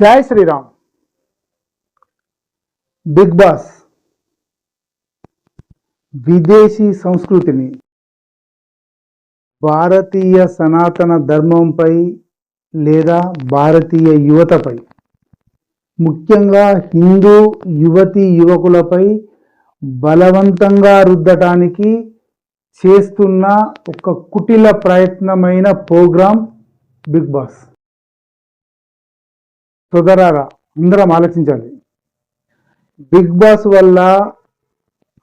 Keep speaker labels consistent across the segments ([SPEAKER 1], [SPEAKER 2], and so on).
[SPEAKER 1] జై Sriram. Big boss విదేశీ సంస్కృతిని భారతీయ సనాతన ధర్మంపై లేదా భారతీయ యువతపై ముఖ్యంగా హిందూ యువతి యువకులపై బలవంతంగా రుద్దటానికి చేస్తున్న ఒక కుటిల ప్రయత్నమైన ప్రోగ్రాం బిగ్ బాస్. సోదరారా అందరం ఆలోచించాలి. బిగ్ బాస్ వల్ల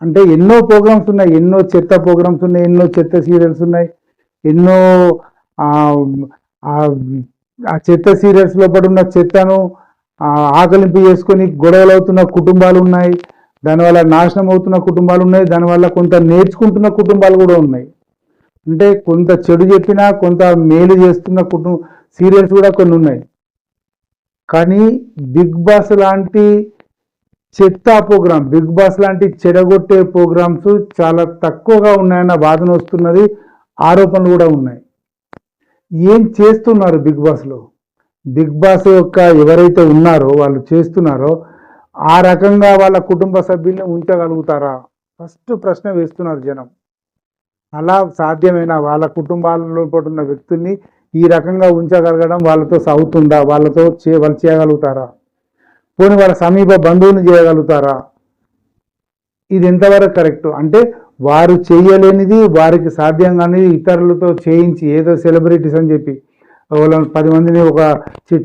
[SPEAKER 1] అంటే ఎన్నో ప్రోగ్రామ్స్ ఉన్నాయి ఎన్నో చెత్త ప్రోగ్రామ్స్ ఉన్నాయి ఎన్నో చెత్త సీరియల్స్ ఉన్నాయి ఎన్నో ఆ, చెత్త సీరియల్స్ లోపల ఉన్న చెత్తను ఆకలింపు చేసుకొని గొడవలు అవుతున్న కుటుంబాలు ఉన్నాయి దానివల్ల నాశనం అవుతున్న కుటుంబాలు ఉన్నాయి దానివల్ల కొంత నేర్చుకుంటున్న కుటుంబాలు కూడా ఉన్నాయి. అంటే కొంత చెడు చెప్పినా కొంత మేలు చేస్తున్న కుటుంబ సీరియల్స్ కూడా కొన్ని ఉన్నాయి. కానీ బిగ్ బాస్ లాంటి చెత్త ప్రోగ్రామ్ బిగ్ బాస్ లాంటి చెడగొట్టే ప్రోగ్రామ్స్ చాలా తక్కువగా ఉన్నాయన్న బాధన వస్తున్నది ఆరోపణలు కూడా ఉన్నాయి. ఏం చేస్తున్నారు బిగ్ బాస్లో? బిగ్ బాస్ యొక్క ఎవరైతే ఉన్నారో వాళ్ళు చేస్తున్నారో ఆ రకంగా వాళ్ళ కుటుంబ సభ్యుల్ని ఉంచగలుగుతారా? ఫస్ట్ ప్రశ్న వేస్తున్నారు జనం. అలా సాధ్యమైన వాళ్ళ కుటుంబాలలో ఉన్న వ్యక్తుల్ని ఈ రకంగా ఉంచగలగడం వాళ్ళతో సాగుతుందా వాళ్ళతో చే వాళ్ళు చేయగలుగుతారా? పోనీ వాళ్ళ సమీప బంధువుని చేయగలుగుతారా? ఇది ఎంతవరకు కరెక్ట్? అంటే వారు చేయలేనిది వారికి సాధ్యం కానీ ఇతరులతో చేయించి ఏదో సెలబ్రిటీస్ అని చెప్పి వాళ్ళని పది మందిని ఒక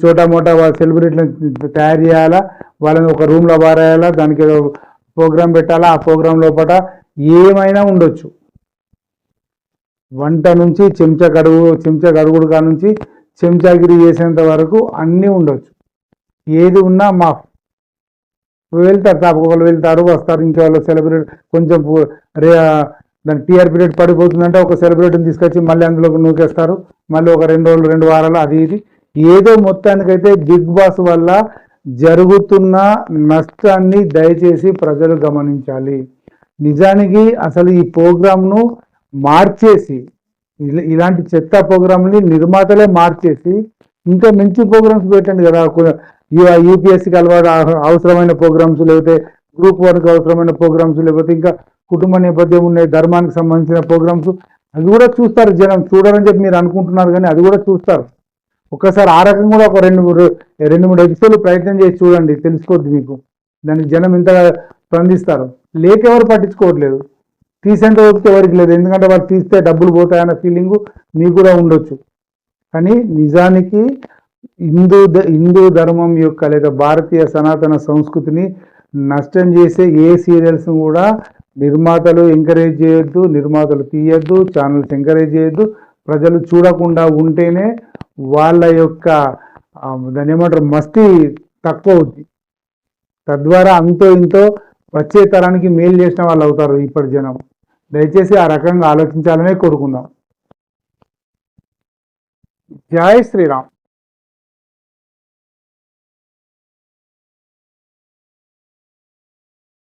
[SPEAKER 1] చోట మోటా వాళ్ళ సెలబ్రిటీలను తయారు చేయాలా? వాళ్ళని ఒక రూమ్లో బారేయాలా దానికి ఏదో ప్రోగ్రాం పెట్టాలా? ఆ ప్రోగ్రాం లోపల ఏమైనా ఉండొచ్చు. వంట నుంచి చెంచా గడుగు చెంచా గడుగుడు కా నుంచి చెంచాగిరి చేసేంత వరకు అన్నీ ఉండొచ్చు. ఏది ఉన్నా మా వెళ్తారు తప్పకుండా వెళ్తారు వస్తారు ఇంకా వాళ్ళు సెలబ్రేట్ కొంచెం రే దాని టీఆర్పీ రేట్ పడిపోతుందంటే ఒక సెలబ్రిటీని తీసుకొచ్చి మళ్ళీ అందులోకి నూకేస్తారు. మళ్ళీ ఒక రెండు రోజులు రెండు వారాలు అది ఇది. ఏదో మొత్తానికైతే బిగ్ బాస్ వల్ల జరుగుతున్న నష్టాన్ని దయచేసి ప్రజలు గమనించాలి. నిజానికి అసలు ఈ ప్రోగ్రామ్ను మార్చేసి ఇలాంటి చెత్త ప్రోగ్రాంని నిర్మాతలే మార్చేసి ఇంకా మంచి ప్రోగ్రామ్స్ పెట్టండి కదా యూపీఎస్సీకి అలవాటు అవసరమైన ప్రోగ్రామ్స్ లేకపోతే గ్రూప్ వన్కి అవసరమైన ప్రోగ్రామ్స్ లేకపోతే ఇంకా కుటుంబ నేపథ్యం ఉండే ధర్మానికి సంబంధించిన ప్రోగ్రామ్స్ అది కూడా చూస్తారు జనం. చూడాలని చెప్పి మీరు అనుకుంటున్నారు కానీ అది కూడా చూస్తారు. ఒక్కసారి ఆ రకంగా కూడా ఒక రెండు మూడు రెండు మూడు ఎపిసోడ్లు ప్రయత్నం చేసి చూడండి తెలిసిపోద్ది మీకు. దానికి జనం ఇంతగా స్పందిస్తారు. లేకెవరు పట్టించుకోవట్లేదు. తీసేంత ఓపిక ఎవరికి లేదు. ఎందుకంటే వాళ్ళు తీస్తే డబ్బులు పోతాయన్న ఫీలింగ్ మీకు కూడా ఉండొచ్చు. కానీ నిజానికి హిందూ హిందూ ధర్మం యొక్క లేదా భారతీయ సనాతన సంస్కృతిని నష్టం చేసే ఏ సీరియల్స్ కూడా నిర్మాతలు ఎంకరేజ్ చేయొద్దు నిర్మాతలు తీయొద్దు ఛానల్స్ ఎంకరేజ్ చేయొద్దు. ప్రజలు చూడకుండా ఉంటేనే వాళ్ళ యొక్క దాని ఏమంటారు మస్తి తక్కువ అవుద్ది. తద్వారా అంతో ఇంతో వచ్చే తరానికి మేలు చేసిన వాళ్ళు అవుతారు ఇప్పటి జనం. దయచేసి ఆ రకంగా ఆలోచించాలనే కోరుకుందాం. జై శ్రీరామ్.